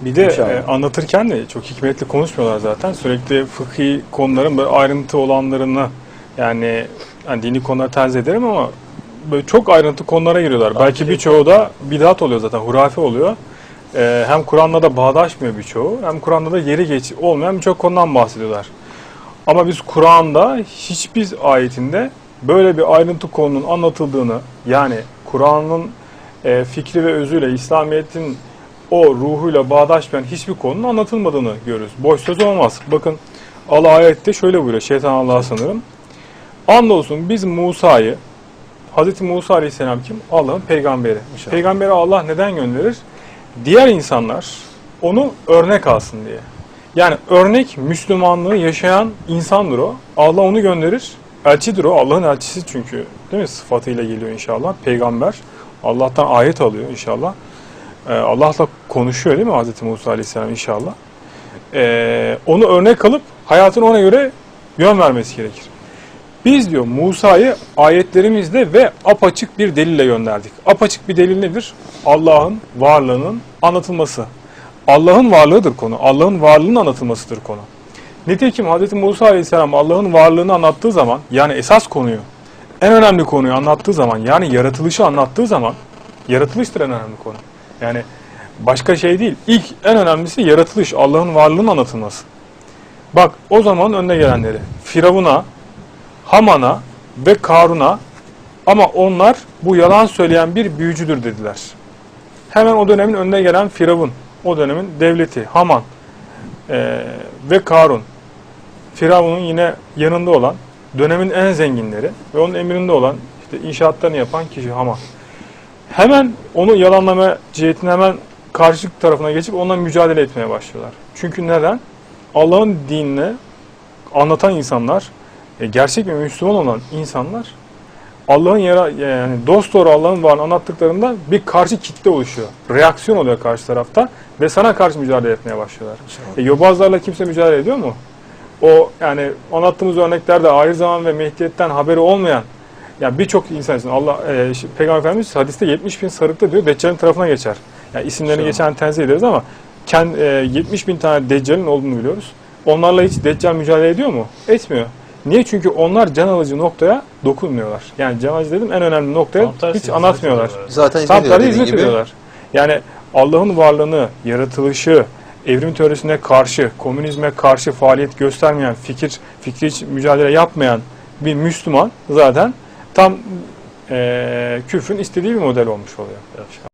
Bir de İnşallah. e, anlatırken de çok hikmetli konuşmuyorlar zaten. Sürekli fıkhi konuların böyle ayrıntı olanlarını yani, yani dini konuları tercih ederim ama böyle çok ayrıntı konulara giriyorlar. Belki birçoğu da bidat oluyor zaten, hurafe oluyor. E, hem Kur'an'la da bağdaşmıyor birçoğu hem Kur'an'da da yeri geç olmayan birçok konudan bahsediyorlar. Ama biz Kur'an'da hiçbir ayetinde böyle bir ayrıntı konunun anlatıldığını yani Kur'an'ın e, fikri ve özüyle İslamiyet'in o ruhuyla bağdaşmayan hiçbir konunun anlatılmadığını görürüz. Boş söz olmaz. Bakın Allah ayette şöyle buyuruyor. Şeytan Allah'a sanırım. Andolsun biz Musa'yı Hz. Musa Aleyhisselam kim? Allah'ın peygamberi. İnşallah. Peygamberi Allah neden gönderir? Diğer insanlar onu örnek alsın diye. Yani örnek Müslümanlığı yaşayan insandır o. Allah onu gönderir. Elçidir o. Allah'ın elçisi çünkü. Değil mi? Sıfatıyla geliyor inşallah. Peygamber. Allah'tan ayet alıyor inşallah. Ee, Allah'la konuşuyor değil mi Hz. Musa Aleyhisselam inşallah. Ee, onu örnek alıp hayatını ona göre yön vermesi gerekir. Biz diyor Musa'yı ayetlerimizle ve apaçık bir delille gönderdik. Apaçık bir delil nedir? Allah'ın varlığının anlatılması. Allah'ın varlığıdır konu. Allah'ın varlığının anlatılmasıdır konu. Nitekim Hz. Musa Aleyhisselam Allah'ın varlığını anlattığı zaman yani esas konuyu, en önemli konuyu anlattığı zaman yani yaratılışı anlattığı zaman yaratılıştır en önemli konu. Yani başka şey değil. İlk en önemlisi yaratılış, Allah'ın varlığının anlatılması. Bak o zaman önüne gelenleri Firavun'a, Haman'a ve Karun'a ama onlar bu yalan söyleyen bir büyücüdür dediler. Hemen o dönemin önüne gelen Firavun, o dönemin devleti Haman eee, ve Karun. Firavun'un yine yanında olan dönemin en zenginleri ve onun emrinde olan işte inşaatlarını yapan kişi Haman. Hemen onu yalanlama cihetine hemen karşı tarafına geçip onunla mücadele etmeye başlıyorlar. Çünkü neden? Allah'ın dinini anlatan insanlar, e, gerçek ve Müslüman olan insanlar Allah'ın yara yani dost doğru Allah'ın varlığını anlattıklarında bir karşı kitle oluşuyor. Reaksiyon oluyor karşı tarafta ve sana karşı mücadele etmeye başlıyorlar. E, yobazlarla kimse mücadele ediyor mu? O yani anlattığımız örneklerde ahir zaman ve mehdiyetten haberi olmayan yani birçok insan için Allah e, Peygamber Efendimiz hadiste 70 bin sarıkta diyor Deccal'in tarafına geçer. Yani isimlerini geçen tenzih ederiz ama kend, e, 70 bin tane Deccal'in olduğunu biliyoruz. Onlarla hiç Deccal mücadele ediyor mu? Etmiyor. Niye? Çünkü onlar can alıcı noktaya dokunmuyorlar. Yani can alıcı dedim en önemli noktaya Tam hiç anlatmıyorlar. Zaten Tam hizmet ediyor tersi dediğin hizmet gibi. ediyorlar. Yani Allah'ın varlığını, yaratılışı, evrim teorisine karşı, komünizme karşı faaliyet göstermeyen, fikir fikri hiç mücadele yapmayan bir Müslüman zaten tam eee küfrün istediği bir model olmuş oluyor. Evet.